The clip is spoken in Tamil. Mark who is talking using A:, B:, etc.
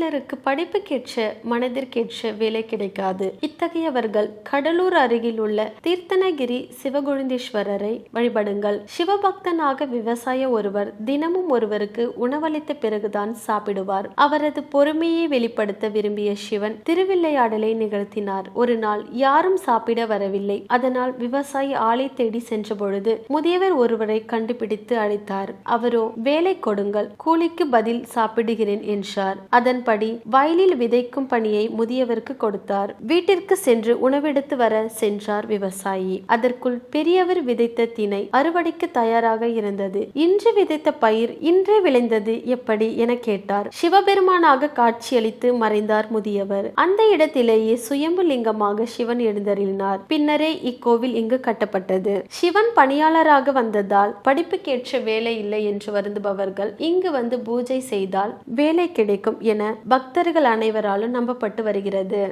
A: சிலருக்கு படிப்புக்கேற்ற மனதிற்கேற்ற வேலை கிடைக்காது. இத்தகையவர்கள் கடலூர் அருகில் உள்ள தீர்த்தனகிரி சிவகுழுந்தீஸ்வரரை வழிபடுங்கள். சிவபக்தனாக விவசாய ஒருவர் தினமும் ஒருவருக்கு உணவளித்த பிறகுதான் சாப்பிடுவார். அவரது பொறுமையை வெளிப்படுத்த விரும்பிய சிவன் திருவிள்ளையாடலை நிகழ்த்தினார். ஒரு நாள் யாரும் சாப்பிட வரவில்லை. அதனால் விவசாயி ஆளை தேடி சென்ற பொழுது முதியவர் ஒருவரை கண்டுபிடித்து அழைத்தார். அவரோ வேலை கொடுங்கள். கூலிக்கு பதில் சாப்பிடுகிறேன் என்றார். அதன்படி வயலில் விதைக்கும் பணியை முதியவருக்கு கொடுத்தார். வீட்டிற்கு சென்று உணவெடுத்து வர சென்றார் விவசாயி. அதற்குள் பெரியவர் விதைத்த திணை அறுவடைக்கு தயாராக இருந்தது. இன்று விதைத்த பயிர் இன்றே விளைந்தது எப்படி என கேட்டார். சிவபெருமானாக காட்சியளித்து மறைந்தார் முதியவர். அந்த இடத்திலேயே சுயம்பு லிங்கமாக சிவன் எழுந்தருளினார். பின்னரே இக்கோவில் இங்கு கட்டப்பட்டது. சிவன் பணியாளராக வந்ததால் படிப்புக்கேற்ற வேலை இல்லை என்று வருந்துபவர்கள் இங்கு வந்து பூஜை செய்தால் வேலை கிடைக்கும் என பக்தர்கள் அனைவராலும் நம்பப்பட்டு வருகிறது.